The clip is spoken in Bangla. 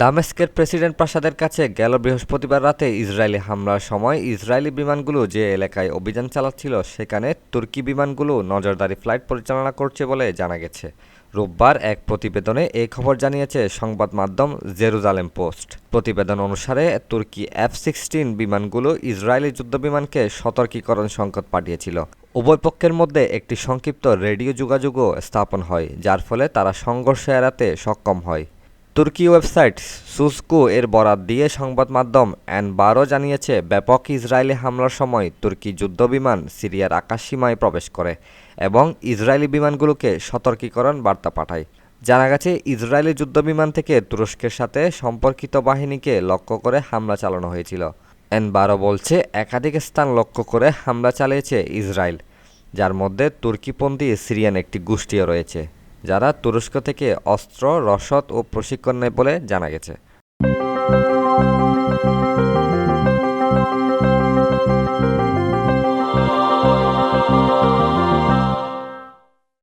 দামেস্কের প্রেসিডেন্ট প্রাসাদের কাছে গেল বৃহস্পতিবার রাতে ইসরায়েলি হামলার সময় ইসরায়েলি বিমানগুলো যে এলাকায় অভিযান চালাচ্ছিল, সেখানে তুর্কি বিমানগুলো নজরদারি ফ্লাইট পরিচালনা করছে বলে জানা গেছে। রোববার এক প্রতিবেদনে এই খবর জানিয়েছে সংবাদ মাধ্যম জেরুজালেম পোস্ট। প্রতিবেদন অনুসারে, তুর্কি এফ সিক্সটিন বিমানগুলো ইসরায়েলি যুদ্ধবিমানকে সতর্কীকরণ সংকেত পাঠিয়েছিল। উভয় পক্ষের মধ্যে একটি সংক্ষিপ্ত রেডিও যোগাযোগও স্থাপন হয়, যার ফলে তারা সংঘর্ষ এড়াতে সক্ষম হয়। তুর্কি ওয়েবসাইট সুসকু এর বরাত দিয়ে সংবাদ মাধ্যম অ্যান বারো জানিয়েছে, ব্যাপক ইসরায়েলি হামলার সময় তুর্কি যুদ্ধবিমান সিরিয়ার আকাশসীমায় প্রবেশ করে এবং ইসরায়েলি বিমানগুলোকে সতর্কীকরণ বার্তা পাঠায়। জানা গেছে, ইসরায়েলি যুদ্ধবিমান থেকে তুরস্কের সাথে সম্পর্কিত বাহিনীকে লক্ষ্য করে হামলা চালানো হয়েছিল। এন বারো বলছে, একাধিক স্থান লক্ষ্য করে হামলা চালিয়েছে ইসরায়েল, যার মধ্যে তুর্কিপন্থী সিরিয়ান একটি গোষ্ঠীও রয়েছে। যারা তুরস্ক থেকে অস্ত্র রসদ ও প্রশিক্ষণ নেয় বলে জানা গেছে।